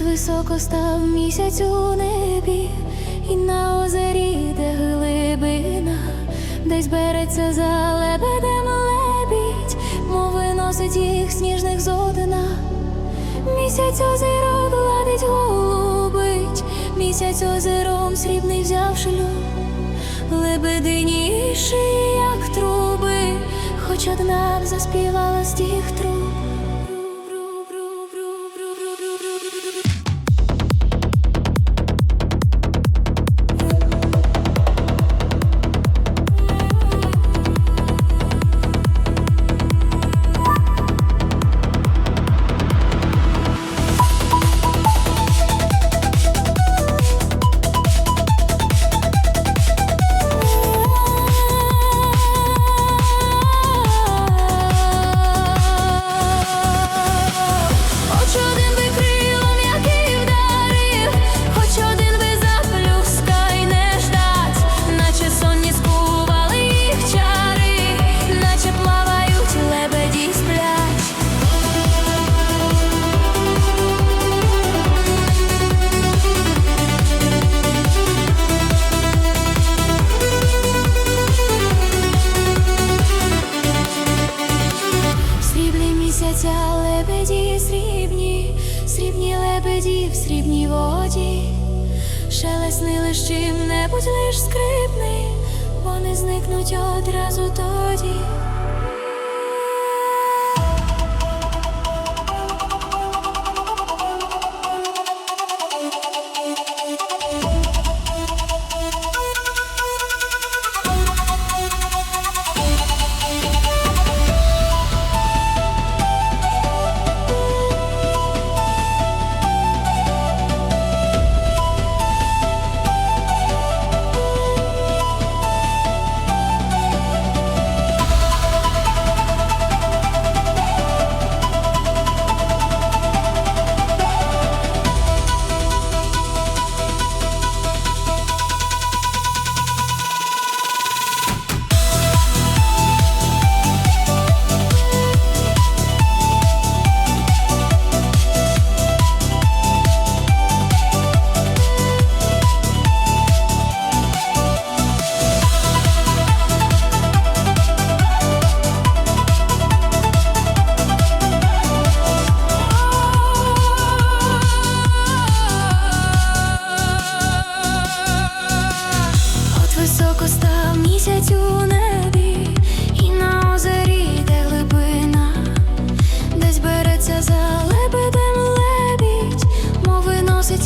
високо став місяць у небі, і на озері, де глибина, десь береться за лебедем лебідь, мов виносить їх сніжних зодина. Місяць озеро гладить голубить, місяць озером срібний взяв шлюб, лебедині як труби, хоч одна б заспівала з тих труб. Шелесни лиш чим-небудь лиш скрипний, вони зникнуть одразу тоді.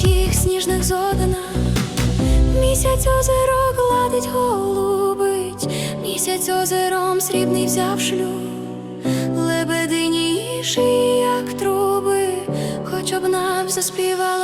Виносить сніжних зодана, Місяць озеро гладить голубить, місяць озером срібний взяв шлюб, лебедині як труби, хоч б нам заспівало стих